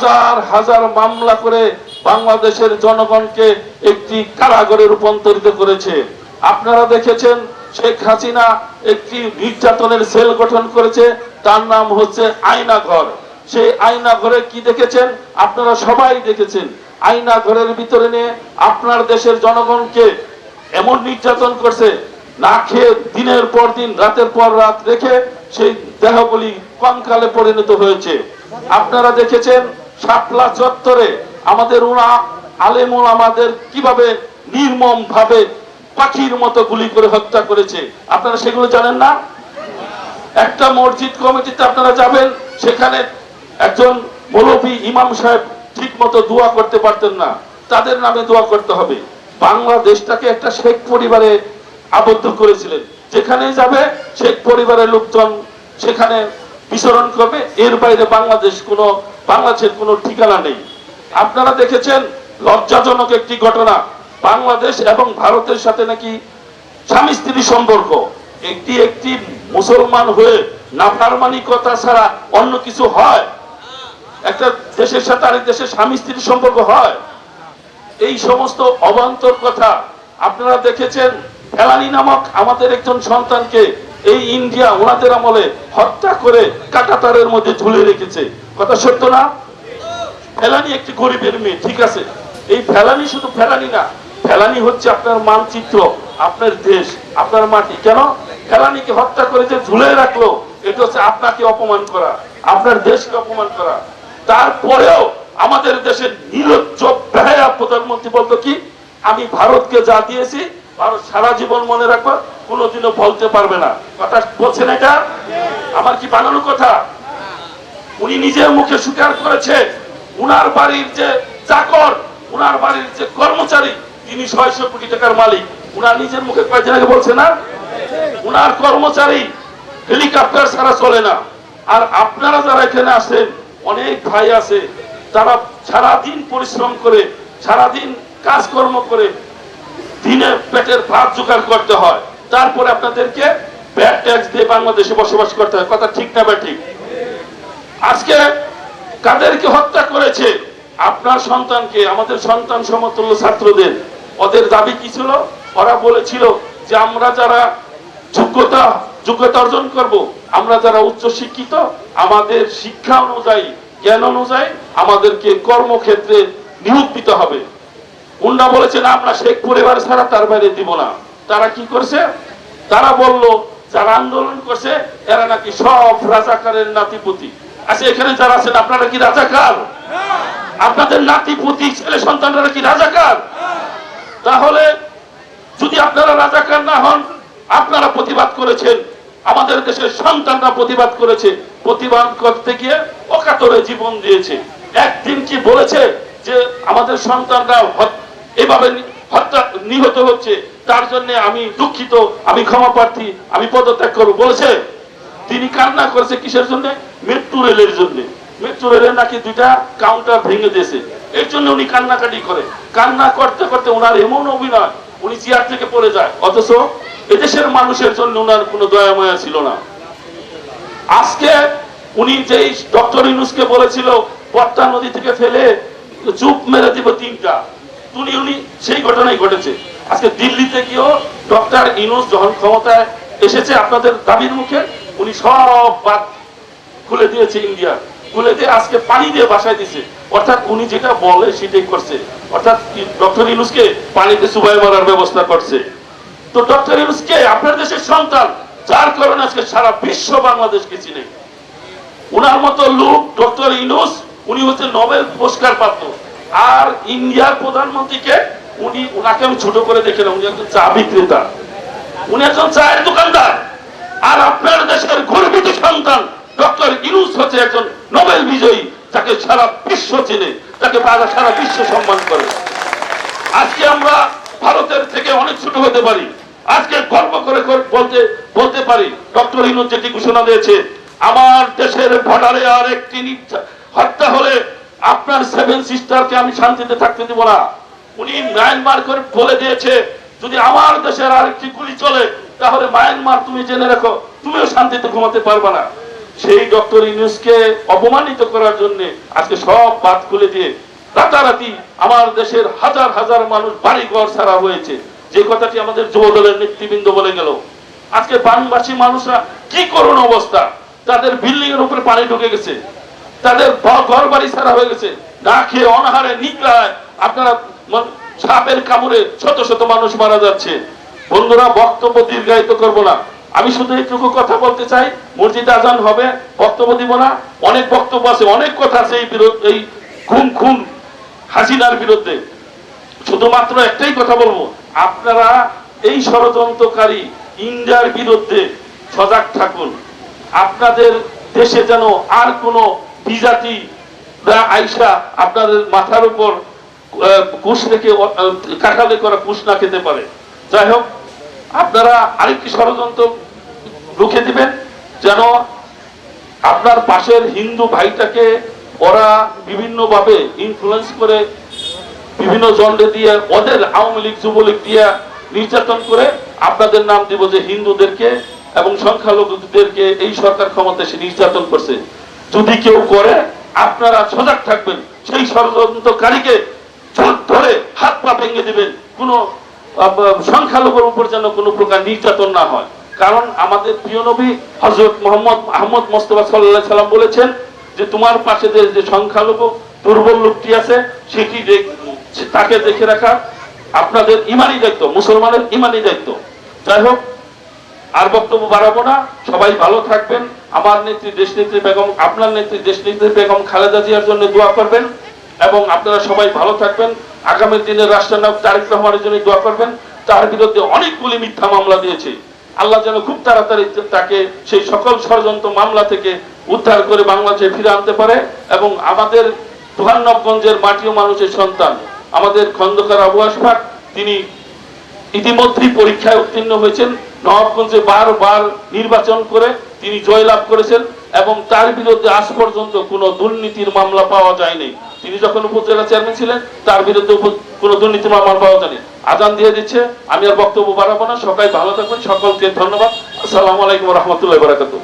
হাজার হাজার মামলা করে বাংলাদেশের জনগণকে একটি কারাগারে রূপান্তরিত করেছে। আপনারা দেখেছেন শেখ হাসিনা একটি নির্যাতনের সেল গঠন করেছে, তার নাম হচ্ছে আয়না ঘর সেই আয়না ঘরে কি দেখেছেন? আপনারা সবাই দেখেছেন। আয়না ঘরের ভিতরে নিয়ে আপনার দেশের জনগণকে এমন নির্যাতন করছে, না খেয়ে দিনের পর দিন, রাতের পর রাত রেখে সেই দেহগুলি কঙ্কালে পরিণত হয়েছে। আপনারা দেখেছেন শাপলা চত্বরে আমাদের উনা আলেমুল আমাদের কীভাবে নির্মম ভাবে পাখির মতো গুলি করে হত্যা করেছে, আপনারা সেগুলো জানেন না? একটা মসজিদ কমিটিতে আপনারা যাবেন, সেখানে একজন মৌলভী ইমাম সাহেব ঠিক মতো দোয়া করতে পারতেন না, তাদের নামে দোয়া করতে হবে। বাংলাদেশটাকে একটা শেখ পরিবারে আবদ্ধ করেছিলেন। যেখানে যাবে, শেখ পরিবারের লোকজন সেখানে বিচরণ করবে। এর বাইরে বাংলাদেশ কোনো বাংলাদেশের কোনো ঠিকানা নেই। আপনারা দেখেছেন, লজ্জাজনক একটি ঘটনা। বাংলাদেশ এবং ভারতের সাথে নাকি স্বামী স্ত্রী সম্পর্ক। একটি একটি মুসলমান হয়ে নাফারমানিকতা ছাড়া অন্য কিছু হয়? একটা দেশের সাথে আরেক দেশের স্বামী স্ত্রীর সম্পর্ক হয়? এই সমস্ত অবান্তর কথা আপনারা দেখেছেন। ফেলানি নামক আমাদের একজন সন্তানকে এই ইন্ডিয়া ওনাদের আমলে হত্যা করে কাটাতারের মধ্যে ঝুলে রেখেছে। কথা সত্য না? ফেলানি একটি গরিবের মেয়ে, ঠিক আছে? এই ফেলানি শুধু ফেলানি না, ফেলানি হচ্ছে আপনার মানচিত্র, আপনার দেশ, আপনার মাটি। কেন? ফেলানিকে হত্যা করে যে ঝুলে রাখল, এটা হচ্ছে আপনাকে অপমান করা, আপনার দেশকে অপমান করা। তারপরেও আমাদের দেশের নিরজ্জ প্রধানমন্ত্রী বলতো কি? আমি ভারতকে যা দিয়েছি, ভারত সারা জীবন মনে রাখব কোনোদিনও বলতে পারবে না। কথা বলছেন এটা? আমার কি বানানো কথা? উনি নিজের মুখে স্বীকার করেছে উনার বাড়ির যে চাকর, উনার বাড়ির যে কর্মচারী, তিনি ছয়শো কোটি টাকার মালিক। উনার নিজের মুখে কয়েকদিন আগে বলছে না? উনার কর্মচারী হেলিকপ্টার ছাড়া চলে না। আর আপনারা যারা এখানে আসেন অনেক ভাই আছে তারা সারাদিন পরিশ্রম করে, সারাদিন কাজকর্ম করে দিনে পেটের ভাত জোগাড় করতে হয়। তারপরে আপনাদেরকে ব্যাড ট্যাক্স দিয়ে বাংলাদেশে বসবাস করতে হয়। কথা ঠিক না বা ঠিক? আজকে কাদেরকে হত্যা করেছে? আপনার সন্তানকে, আমাদের সন্তান সমতুল্য ছাত্রদের। ওদের দাবি কি ছিল? ওরা বলেছিল যে আমরা যারা যোগ্যতা যোগ্যতা অর্জন করব, আমরা যারা উচ্চ শিক্ষিত, আমাদের শিক্ষা অনুযায়ী, জ্ঞান অনুযায়ী আমাদেরকে কর্মক্ষেত্রে নিয়োগ দিতে হবে। উন্না বলেছেন, আমরা শেখ পরিবার ছাড়া তার বাইরে দিব না। তারা কি করছে? তারা বলল, যারা আন্দোলন করছে, এরা নাকি সব রাজাকারের নাতিপুতি। আচ্ছা এখানে যারা আছেন, আপনারা কি রাজাকার? আপনাদের নাতিপুতি ছেলে সন্তানরা কি রাজাকার? তাহলে, যদি আপনারা রাজাকার না হন, আপনারা প্রতিবাদ করেছেন। আমাদের দেশের সন্তানরা প্রতিবাদ করেছে। প্রতিবাদ করতে গিয়ে অকাতরে জীবন দিয়েছে। একদিন কি বলেছে যে, আমাদের সন্তানরা এভাবে হত্যা নিহত হচ্ছে? তার জন্য আমি দুঃখিত, আমি ক্ষমা প্রার্থী আমি পদত্যাগ করব। বলেছে, তিনি কান্না করেছে কিসের জন্য? মেট্রো রেলের জন্য। মেট্রো রেলের নাকি দুইটা কাউন্টার ভেঙে দিয়েছে। এর জন্য উনি কান্নাকাটি করে। কান্না করতে করতে ওনার এমন অভিনয়, উনি চেয়ার থেকে পড়ে যায়। অথচ এদেশের মানুষের জন্য ওনার কোনো দয়া মায়া ছিল না। আজকে উনি যেই ডক্টর ইনুসকে বলেছিল, পদ্মা নদী থেকে ফেলে চুপ মেরে দিব তিনটা। উনি উনি সেই ঘটনাই ঘটেছে। আজকে দিল্লিতে গিয়েও ডক্টর ইনুস যখন ক্ষমতায় এসেছে আপনাদের দাবির মুখে, উনি সব বাদ খুলে দিয়েছে ইন্ডিয়া। খুলে দিয়ে আজকে পানি দিয়ে বাসায় দিছে। অর্থাৎ উনি যেটা বলে সেটাই করছে। অর্থাৎ ডক্টর ইনুসকে পানিতে সুবাই মারার ব্যবস্থা করছে। তো ডক্টর ইউনুস কে আপনার দেশের সন্তান, যার কারণে আজকে সারা বিশ্ব বাংলাদেশকে চিনে। উনার মতো লোক ডক্টর ইউনুস, উনি হচ্ছে নোবেল পুরস্কার প্রাপ্ত। আর ইন্ডিয়ার প্রধানমন্ত্রীকে উনি উনাকে আমি ছোট করে দেখে না উনি একজন চা বিক্রেতা। উনি একজন চায়ের দোকানদার। আর আপনার দেশের গর্বিত সন্তান, ডক্টর ইউনুস হচ্ছে একজন নোবেল বিজয়ী, যাকে সারা বিশ্ব চেনে তাকে সারা বিশ্ব সম্মান করে। আজকে আমরা ভারতের থেকে অনেক ছোট হতে পারি। আজকে গর্ব করে বলতে বলতে পারি, ডক্টর ইনুজ যেটি ঘোষণা দিয়েছে, আমার দেশের বর্ডারে আর একটি হত্যা হলে আপনার সেভেন সিস্টারকে আমি শান্তিতে থাকতে দিব না। উনি মায়ানমার করে বলে দিয়েছে, যদি আমার দেশের আরেকটি গুলি চলে, তাহলে মায়ানমার তুমি জেনে রাখো, তুমিও শান্তিতে ঘুমাতে পারবে না। সেই ডক্টর ইউনুসকে অপমানিত করার জন্য আজকে সব বাদ খুলে দিয়ে রাতারাতি আমার দেশের হাজার হাজার মানুষ বাড়ি ঘর ছাড়া হয়েছে। যে কথাটি আমাদের যুব দলের নেতৃবৃন্দ বলে গেল। আজকে বাংলাদেশী মানুষরা কি করুণ অবস্থা? তাদের বিল্ডিং এর উপরে পানি ঢুকে গেছে। তাদের ঘর বাড়ি ছাড়া হয়ে গেছে। না খেয়ে অনাহারে নিকলায় আপনারা সাপের কামড়ে শত শত মানুষ মারা যাচ্ছে। বন্ধুরা, বক্তব্য দীর্ঘায়িত করব না। আমি শুধু এইটুকু কথা বলতে চাই, মসজিদ আজান হবে, বক্তব্য দিব না। অনেক বক্তব্য আছে, অনেক কথা আছে এই এই খুন খুন হাসিনার বিরুদ্ধে। শুধুমাত্র একটাই কথা বলব, আপনারা এই ষড়যন্ত্রকারী ইন্ডিয়ার বিরুদ্ধে সজাগ থাকুন। আপনাদের দেশে যেন আর কোনো বিজাতি আইসা আপনাদের মাথার উপর কুশ রেখে কাঁঠালে করা কুশ না খেতে পারে। যাই হোক, আপনারা আরেকটি ষড়যন্ত্র রুখে দিবেন যেন আপনার পাশের হিন্দু ভাইটাকে ওরা বিভিন্নভাবে ইনফ্লুয়েন্স করে, বিভিন্ন জন্ডে দিয়ে, ওদের আওয়ামী লীগ, যুবলীগ দিয়ে নির্যাতন করে আপনাদের নাম দিব যে হিন্দুদেরকে এবং সংখ্যালঘুদেরকে এই সরকার ক্ষমতা এসে নির্যাতন করছে। যদি কেউ করে, আপনারা সজাগ থাকবেন। সেই ষড়যন্ত্রকারীকে ধ- ধরে হাত পা ভেঙে সংখ্যালঘুর উপর যেন প্রকার নির্যাতন না হয়। কারণ আমাদের প্রিয় নবী হজরত মোহাম্মদ আহমদ মোস্তফা সাল্লাহ সাল্লাম বলেছেন যে, তোমার পাশে যে সংখ্যালঘু দুর্বল লোকটি আছে তাকে দেখে রাখা আপনাদের ইমানি দায়িত্ব, মুসলমানের ইমানি দায়িত্ব। যাই হোক, আর বক্তব্য বাড়াবো না। সবাই ভালো থাকবেন। আমার নেত্রী দেশ নেত্রী বেগম, আপনার নেত্রী দেশ নেত্রী বেগম খালেদা জিয়ার জন্য দোয়া করবেন। এবং আপনারা সবাই ভালো থাকবেন। আগামী দিনে রাষ্ট্রনায়ক তারেক রহমানের জন্য দোয়া করবেন। তার বিরুদ্ধে অনেকগুলি মিথ্যা মামলা দিয়েছে। আল্লাহ যেন খুব তাড়াতাড়ি তাকে সেই সকল ষড়যন্ত্র মামলা থেকে উদ্ধার করে বাংলাদেশে ফিরে আনতে পারে এবং আমাদের তুহান্নবগঞ্জের মাটি ও মানুষের সন্তান। আমাদের খন্দকার আবু আশফাক, তিনি ইতিমধ্যেই পরীক্ষায় উত্তীর্ণ হয়েছেন। নবাবগঞ্জে বারবার নির্বাচন করে তিনি জয়লাভ করেছেন এবং তার বিরুদ্ধে আজ পর্যন্ত কোনো দুর্নীতির মামলা পাওয়া যায়নি। তিনি যখন উপজেলা চেয়ারম্যান ছিলেন, তার বিরুদ্ধে কোনো দুর্নীতি মামলা পাওয়া যায়নি। আজান দিয়ে দিচ্ছে, আমি আর বক্তব্য বাড়াবো না। সবাই ভালো থাকবেন। সকলকে ধন্যবাদ। আসসালামু আলাইকুম রহমতুল্লাহ বারাকাতুহ।